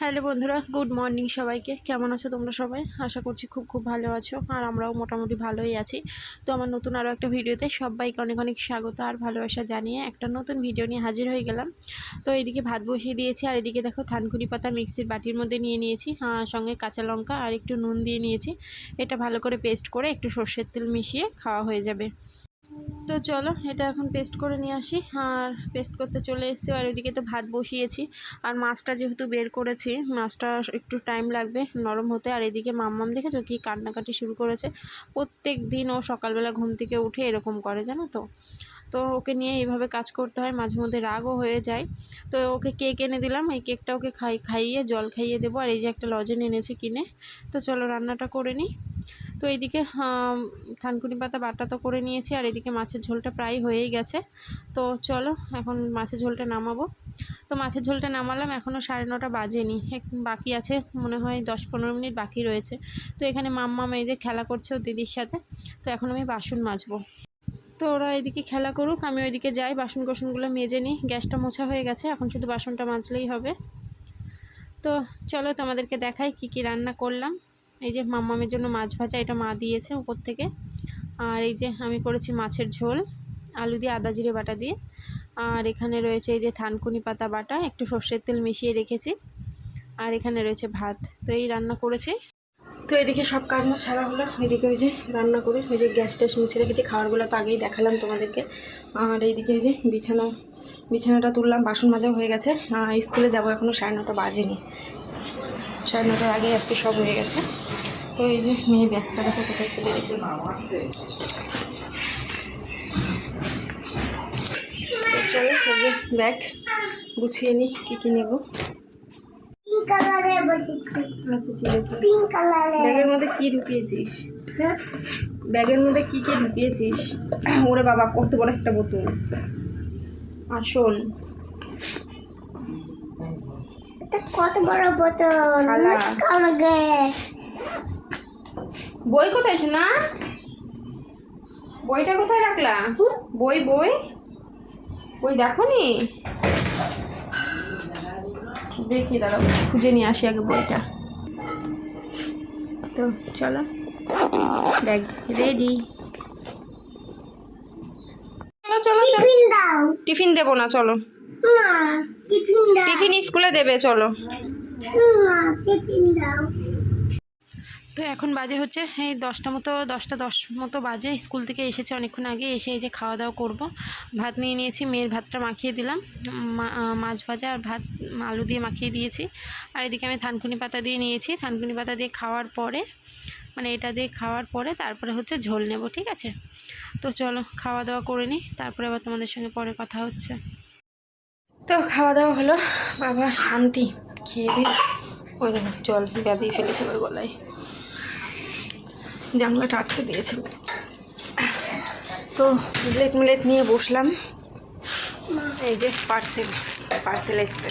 Hello বন্ধুরা, good morning সবাইকে। কেমন আছো তোমরা সবাই? আশা করছি খুব খুব ভালো আছো, আর আমরাও মোটামুটি ভালোই আছি। তো আমার নতুন আরও একটা ভিডিওতে সবাইকে অনেক অনেক স্বাগত আর ভালোবাসা জানিয়ে একটা নতুন ভিডিও নিয়ে হাজির হয়ে গেলাম। তো এদিকে ভাত বসিয়ে দিয়েছি, আর এদিকে দেখো থানকুনি পাতা মিক্সির বাটির মধ্যে নিয়ে নিয়েছি আর সঙ্গে কাঁচা লঙ্কা আর একটু নুন দিয়ে নিয়েছি। এটা ভালো করে পেস্ট করে একটু সর্ষের তেল মিশিয়ে খাওয়া হয়ে যাবে। তো চলো, এটা এখন পেস্ট করে নিয়ে আসি। আর পেস্ট করতে চলে এসেছি, আর ওইদিকে তো ভাত বসিয়েছি। আর মাছটা যেহেতু বের করেছি, মাছটা একটু টাইম লাগবে নরম হতে। আর এদিকে মাম্মাম দেখেছ কি কান্নাকাটি শুরু করেছে? প্রত্যেক দিন ও সকালবেলা ঘুম থেকে উঠে এরকম করে, জানো তো। তো ওকে নিয়ে এইভাবে কাজ করতে হয়, মাঝে মধ্যে রাগও হয়ে যায়। তো ওকে কেক এনে দিলাম, এই কেকটা ওকে খাই, খাইয়ে, জল খাইয়ে দেবো। আর এই যে একটা লজেন এনেছে কিনে। তো চলো রান্নাটা করে নিই। তো এইদিকে থানকুনি পাতা বাটা তো করে নিয়েছি, আর এদিকে মাছের ঝোলটা প্রায় হয়েই গেছে। তো চলো, এখন মাছের ঝোলটা নামাবো। তো মাছের ঝোলটা নামালাম এখনও সাড়ে নটা বাজেনি। বাকি আছে মনে হয় দশ পনেরো মিনিট বাকি রয়েছে। তো এখানে মাম্মা এই যে খেলা করছে ও দিদির সাথে। তো এখন আমি বাসন মাজবো। তো ওরা এদিকে খেলা করুক, আমি ওইদিকে যাই, বাসন কোসনগুলো মেজে নিই। গ্যাসটা মোছা হয়ে গেছে, এখন শুধু বাসনটা মাজলেই হবে। তো চলো তোমাদেরকে দেখাই কি কি রান্না করলাম। এই যে মাম্মামের জন্য মাছ ভাজা, এটা মা দিয়েছে উপর থেকে। আর এই যে আমি করেছি মাছের ঝোল, আলু দিয়ে আদা জিরে বাটা দিয়ে। আর এখানে রয়েছে এই যে থানকুনি পাতা বাটা, একটু সর্ষের তেল মিশিয়ে রেখেছি। আর এখানে রয়েছে ভাত, তো এই রান্না করেছি। তো এদিকে সব কাজ মাছ সারা হলো। এদিকে ওই যে রান্না করে, ওই যে গ্যাস ট্যাস মুছে রেখেছি, খাবারগুলো তো আগেই দেখালাম তোমাদেরকে। আর এইদিকে ওই যে বিছানা, বিছানাটা তুললাম, বাসন মাজাও হয়ে গেছে। স্কুলে যাব এখনও সাড়ে নটা বাজেনি। সাড়ে নটার আগে আজকে সব হয়ে গেছে। তো এই যে মেয়ে ব্যাগটা দেখো কোথায় ফেলে রেখে চলো এই যে ব্যাগ গুছিয়ে নিই কী কী নেব? আচ্ছা ব্যাগের মধ্যে কি ঢুকিয়েছিস ব্যাগের মধ্যে কি কি ঢুকিয়েছিস ওরে বাবা কত বড় একটা বোতল। আসন এটা কত বড় বোতল। বই কোথায় শোনা বইটা কোথায় রাখলা? বই বই? বই দেখো নি দেখি দাঁড়াও খুঁজে নিয়ে আসি আগে বইটা। তো চলো ব্যাগ রেডি চলো চলো টিফিন দাও। টিফিন দেবো না চলো। টিফিন স্কুলে দেবে চলো। না টিফিন দাও। তো এখন বাজে হচ্ছে এই দশটা মতো দশটা দশ মতো বাজে। স্কুল থেকে এসেছে অনেকক্ষণ আগে এসে এই যে খাওয়া দাওয়া করব। ভাত নিয়ে নিয়েছি মেয়ের ভাতটা মাখিয়ে দিলাম। মা- মাছ ভাজা আর ভাত আলু দিয়ে মাখিয়ে দিয়েছি। আর এদিকে আমি থানকুনি পাতা দিয়ে নিয়েছি। থানকুনি পাতা দিয়ে খাওয়ার পরে মানে এটা দিয়ে খাওয়ার পরে তারপরে হচ্ছে ঝোল নেব ঠিক আছে? তো চলো খাওয়া দাওয়া করে নিই। তারপরে আবার তোমাদের সঙ্গে পরে কথা হচ্ছে। তো খাওয়া দাওয়া হলো। বাবা শান্তি খেয়ে দিয়ে ওই দেখো জল ব্যাধিয়ে ফেলেছে ওর গলায়। জানলাটা আটকে দিয়েছে। তো প্লেট মিলেট নিয়ে বসলাম। এই যে পার্সেল পার্সেল এসছে।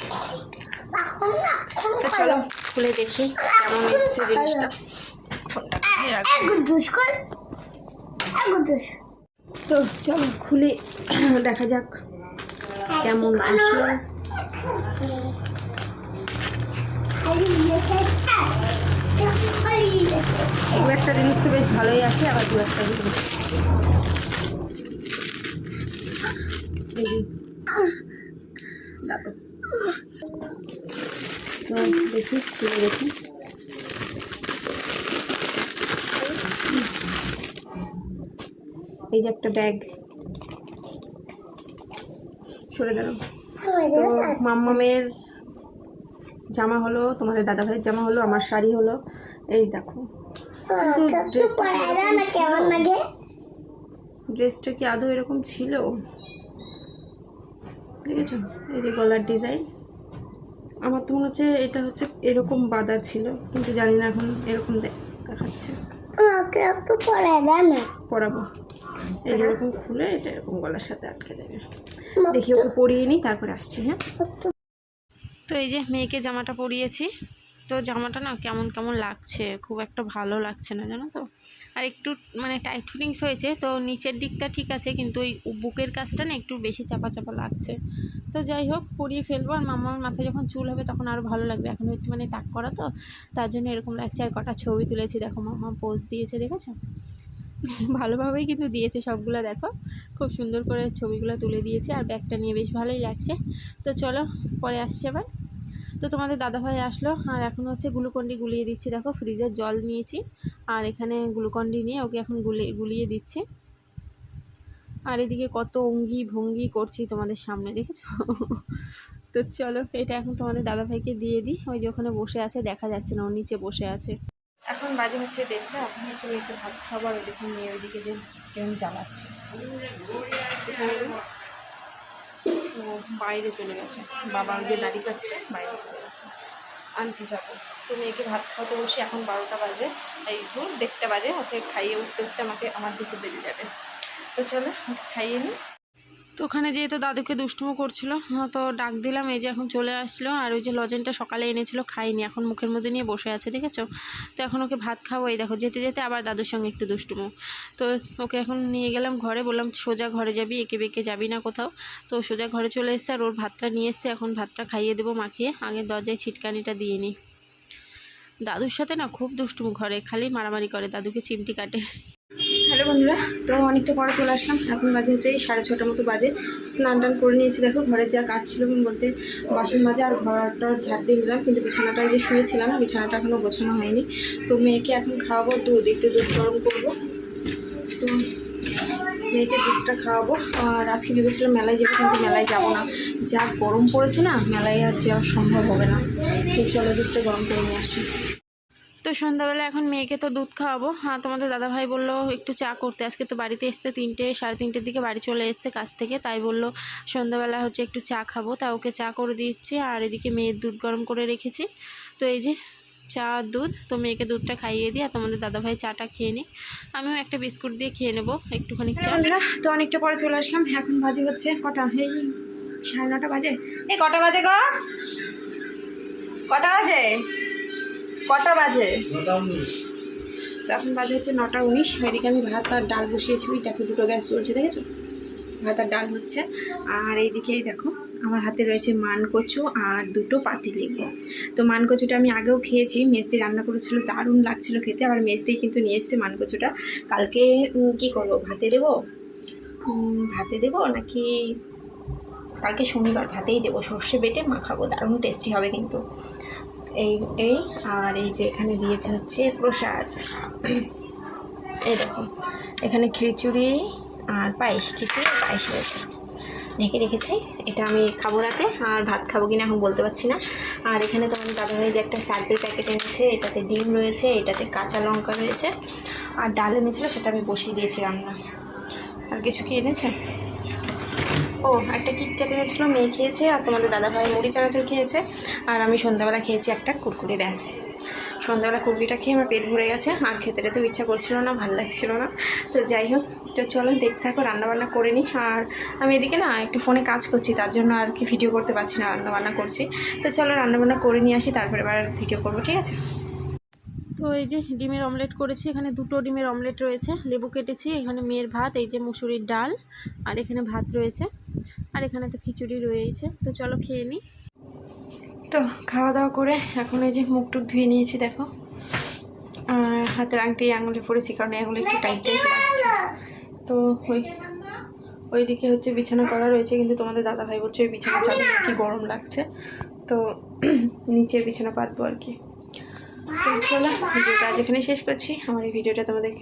তো চলো খুলে দেখি কেমন এসছে জিনিসটা। ফোনটা তো চলো খুলে দেখা যাক। কেমন লেখা দু একটা জিনিস তো বেশ ভালোই আসে আবার দু একটা জিনিস। দেখি, খুলে দেখি। এই যে একটা ব্যাগ। সরে দাঁড়াও। তো মাম্মামের জামা হলো তোমাদের দাদা ভাইয়ের জামা হলো আমার শাড়ি হলো। এই দেখো। ড্রেসটা কি আদৌ এরকম ছিল? ঠিক আছে এই যে গলার ডিজাইন। আমার তো মনে হচ্ছে এটা হচ্ছে এরকম বাঁধা ছিল কিন্তু জানি না এখন এরকম দেখাচ্ছে। পরাবো। এই যে এরকম খুলে এটা এরকম গলার সাথে আটকে দেবে। দেখি ওকে পরিয়ে নিই তারপরে আসছি হ্যাঁ? তো এই যে মেয়েকে জামাটা পরিয়েছি। তো জামাটা না কেমন কেমন লাগছে খুব একটা ভালো লাগছে না জানো তো? আর একটু মানে টাইট ফিটিংস হয়েছে তো নিচের দিকটা ঠিক আছে কিন্তু ওই বুকের কাজটা না একটু বেশি চাপা চাপা লাগছে। তো যাই হোক পরিয়ে ফেলব আর মামার মাথায় যখন চুল হবে তখন আরও ভালো লাগবে। এখন একটু মানে টাক করা তো তার জন্য এরকম লাগছে আর কটা ছবি তুলেছি দেখো মামা পোজ দিয়েছে দেখেছ? ভালোভাবেই কিন্তু দিয়েছে সবগুলো, দেখো। খুব সুন্দর করে ছবিগুলো তুলে দিয়েছে আর ব্যাগটা নিয়ে বেশ ভালোই লাগছে। তো চলো, পরে আসছে এবার তো তোমাদের দাদাভাই আসলো, আর এখন হচ্ছে গ্লুকন্ডি গুলিয়ে দিচ্ছি। দেখো ফ্রিজের জল নিয়েছি, আর এখানে গ্লুকন্ডি নিয়ে ওকে এখন গুলে, গুলিয়ে দিচ্ছি। আর এদিকে কত অঙ্গি ভঙ্গি করছি তোমাদের সামনে, দেখেছ? তো চলো, এটা এখন তোমাদের দাদাভাইকে দিয়ে দিই। ওই যে ওখানে বসে আছে, দেখা যাচ্ছে না, ও নিচে বসে আছে। এখন বাজে হচ্ছে দেখবে এখন হচ্ছে একটু ভাত খাবার দেখুন মেয়ে ওইদিকে যে কেমন জ্বালাচ্ছে। বাইরে চলে গেছে। বাবা যে দাড়ি কাটছে, বাইরে চলে গেছে। আনতে যাব। তো মেয়েকে ভাত খাওয়াতে বসে এখন বারোটা বাজে, এই দেড়টা বাজে, ওকে খাইয়ে উঠতে উঠতে আমাকে আমার দিকে বেরিয়ে যাবে। তো চলো খাইয়ে নিই তো ওখানে যেহেতু দাদুকে দুষ্টুমো করছিল। হ্যাঁ, তো ডাক দিলাম এই যে এখন চলে আসলো আর ওই যে লজেনটা সকালে এনেছিল খাইনি এখন মুখের মধ্যে নিয়ে বসে আছে দেখেছ? তো এখন ওকে ভাত খাব এই দেখো যেতে যেতে আবার দাদুর সঙ্গে একটু দুষ্টুমো। তো ওকে এখন নিয়ে গেলাম ঘরে বললাম সোজা ঘরে যাবি একে বেঁকে যাবি না কোথাও? তো সোজা ঘরে চলে এসছে আর ওর ভাতটা নিয়ে এসছে। এখন ভাতটা খাইয়ে দেবো মাখিয়ে আগে দরজায় ছিটকানিটা দিয়ে নিই। দাদুর সাথে না খুব দুষ্টুমো ঘরে খালি মারামারি করে দাদুকে চিমটি কাটে। হ্যালো বন্ধুরা, তো অনেকটা পরে চলে আসলাম। এখন বাজে হচ্ছে এই সাড়ে ছটার মতো বাজে। স্নান টান করে নিয়েছি, দেখো, ঘরের যা কাজ ছিল বলতে বাসন মাজা আর ঘরটা ঝাড় দিয়ে দিলাম, কিন্তু বিছানাটায় যে শুয়েছিলাম, বিছানাটা এখনও গোছানো হয়নি। তো মেয়েকে এখন খাওয়াবো, দুধ, একটু দুধ গরম করব। তো মেয়েকে দুধটা খাওয়াবো। আর আজকে ভেবেছিলাম মেলায় যাব, কিন্তু মেলায় যাব না। যা গরম পড়েছে না, মেলায় আর যাওয়া সম্ভব হবে না। তো চলো দুধটা গরম করে নিয়ে আসি। তো সন্ধ্যাবেলা এখন মেয়েকে তো দুধ খাওয়াবো। হ্যাঁ তোমাদের দাদাভাই বলল, একটু চা করতে। আজকে তো বাড়িতে এসছে তিনটে, সাড়ে তিনটের দিকে বাড়ি চলে এসছে কাছ থেকে। তাই বলল, সন্ধ্যাবেলা হচ্ছে একটু চা খাব। তা ওকে চা করে দিচ্ছি আর এদিকে মেয়ের দুধ গরম করে রেখেছি। তো এই যে চা আর দুধ, তো মেয়েকে দুধটা খাইয়ে দিই আর তোমাদের দাদাভাই চাটা খেয়ে নিই আমিও একটা বিস্কুট দিয়ে খেয়ে নেব একটুখানি চা। বন্ধুরা, তো অনেকটা পরে চলে আসলাম। এখন বাজে হচ্ছে কটা? এই সাড়ে নটা বাজে। এই কটা বাজে গো? কটা বাজে? কটা বাজে? তো এখন বাজে হচ্ছে নটা উনিশ। এদিকে আমি ভাত আর ডাল বসিয়েছি ওই দেখো দুটো গ্যাস চলছে দেখেছ? ভাত আর ডাল হচ্ছে। আর এইদিকেই দেখো আমার হাতে রয়েছে মান কচু আর দুটো পাতি লেবু। তো মান কচুটা আমি আগেও খেয়েছি। মেজদি রান্না করেছিল দারুণ লাগছিল খেতে। আবার মেজদি কিন্তু নিয়ে এসছে মান কচুটা কালকে কি করব ভাতে দেবো? ভাতে দেবো নাকি কালকে শনিবার? ভাতেই দেবো। সর্ষে বেটে মাখাবো। দারুণ টেস্টি হবে কিন্তু। এই এই, আর এই যে এখানে দিয়েছে হচ্ছে প্রসাদ। এই দেখো, এখানে খিচুড়ি আর পায়েস খিচুড়ি পায়েস রয়েছে। ঢেকে রেখেছি, এটা আমি খাব রাতে, আর ভাত খাব কিনা এখন বলতে পারছি না। আর এখানে তোমার দাদাভাই যে একটা সার্ভের প্যাকেট এনেছে, এটাতে ডিম রয়েছে, এটাতে কাঁচা লঙ্কা রয়েছে, আর ডাল এনেছিলো, সেটা আমি বসিয়ে দিয়েছি রান্না। আর কিছু কি এনেছে? ও, একটা কিটক্যাট এনেছিলো, মেয়ে খেয়েছে আর তোমাদের দাদাভাই মুড়ি চানাচুর খেয়েছে। আর আমি সন্ধ্যাবেলা খেয়েছি একটা কুরকুরি, ব্যাস। সন্ধ্যাবেলা কুরকুরিটা খেয়ে আমার পেট ভরে গেছে, আর খেতে তো ইচ্ছা করছিল না, ভালো লাগছিল না। তো যাই হোক, তো চলো দেখতে থাকো, রান্নাবান্না করে নিই আর আমি এদিকে না একটু ফোনে কাজ করছি, তার জন্য আর কি ভিডিও করতে পারছি না, রান্নাবান্না করছি। তো চলো রান্নাবান্না করে নিয়ে আসি, তারপরে এবার ভিডিও করব, ঠিক আছে? তো এই যে ডিমের অমলেট করেছি, এখানে দুটো ডিমের অমলেট রয়েছে। লেবু কেটেছি, এখানে মেয়ের ভাত, এই যে মুসুরির ডাল, আর এখানে ভাত রয়েছে, আর এখানে তো খিচুড়ি রয়েছে। তো চলো খেয়ে নিই তো খাওয়া দাওয়া করে এখন এই যে মুখ টুক ধুয়ে নিয়েছি, দেখো। হাতের আংটি আঙুলে পড়েছি কারণ আঙুলে একটু টাইট টাইট লাগছে। তো ওই, ওইদিকে হচ্ছে বিছানা করা রয়েছে, কিন্তু তোমাদের দাদা ভাই বলছে ওই বিছানা চালে কি গরম লাগছে। তো নিচে বিছানা পাতবো আর কি। তো চলো, ভিডিওটা আজ এখানে শেষ করছি। আমার এই ভিডিওটা তোমাদের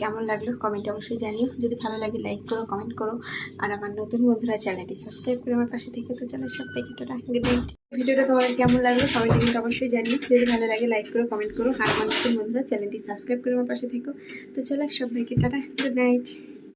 কেমন লাগল কমেন্টে অবশ্যই জানিও। যদি ভালো লাগে লাইক করো কমেন্ট করো। আর আমার নতুন বন্ধুরা চ্যানেলটি সাবস্ক্রাইব করে আমার পাশে থেকে তো চলো সব গুড নাইট ভিডিওটা তোমাদের কেমন লাগল কমেন্টে কিন্তু অবশ্যই জানিও। যদি ভালো লাগে লাইক করো কমেন্ট করো। আর আমার নতুন বন্ধুরা চ্যানেলটি সাবস্ক্রাইব করে আমার পাশে থেকো। তো চলো, সবাইকে টাটা গুড নাইট